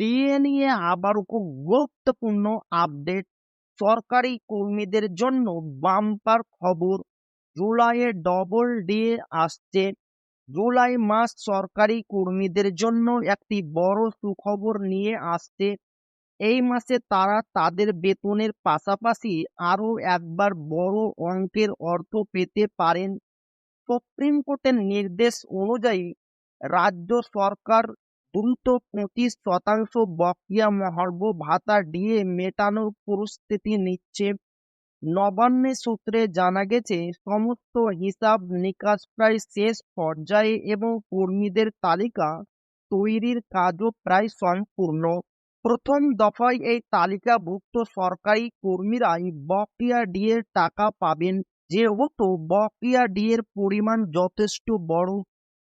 DA নিয়ে আবারও খুব গুরুত্বপূর্ণ আপডেট সরকারি কর্মীদের জন্য বাম্পার খবর জুলাইয়ে ডবল ডিএ আসছে। জুলাই মাস সরকারি কর্মীদের জন্য একটি বড় সুখবর নিয়ে আসছে। এই মাসে তারা তাদের বেতনের পাশাপাশি আরও একবার বড় অঙ্কের অর্থ পেতে পারেন। সুপ্রিম কোর্টের নির্দেশ অনুযায়ী রাজ্য সরকার দ্রুত পঁচিশ শতাংশ বকেয়া মহার্ঘ ভাতা দিয়ে মেটানোর প্রস্তুতি নিচ্ছে। নবান্নের সূত্রে জানা গেছে, সমস্ত হিসাব নিকাশ প্রায় শেষ পর্যায়ে এবং কর্মীদের তালিকা তৈরির কাজও প্রায় সম্পূর্ণ। প্রথম দফায় এই তালিকাভুক্ত সরকারি কর্মীরাই বকেয়া ডিএর টাকা পাবেন। যেহেতু বকেয়া ডিএর পরিমাণ যথেষ্ট বড়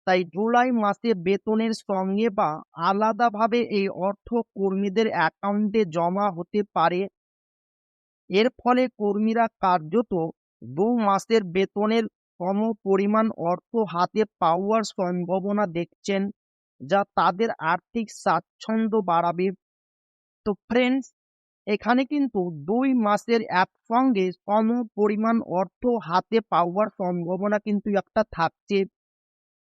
তাই জুলাই মাসে বেতনের সঙ্গে বা আলাদাভাবে এই অর্থ কর্মীদের অ্যাকাউন্টে জমা হতে পারে। এর ফলে কর্মীরা কার্যত দু মাসের বেতনের সম পরিমাণ অর্থ হাতে পাওয়ার সম্ভাবনা দেখছেন, যা তাদের আর্থিক স্বাচ্ছন্দ্য বাড়াবে। তো ফ্রেন্ডস এখানে কিন্তু দুই মাসের একসঙ্গে সম পরিমাণ অর্থ হাতে পাওয়ার সম্ভাবনা কিন্তু একটা থাকছে।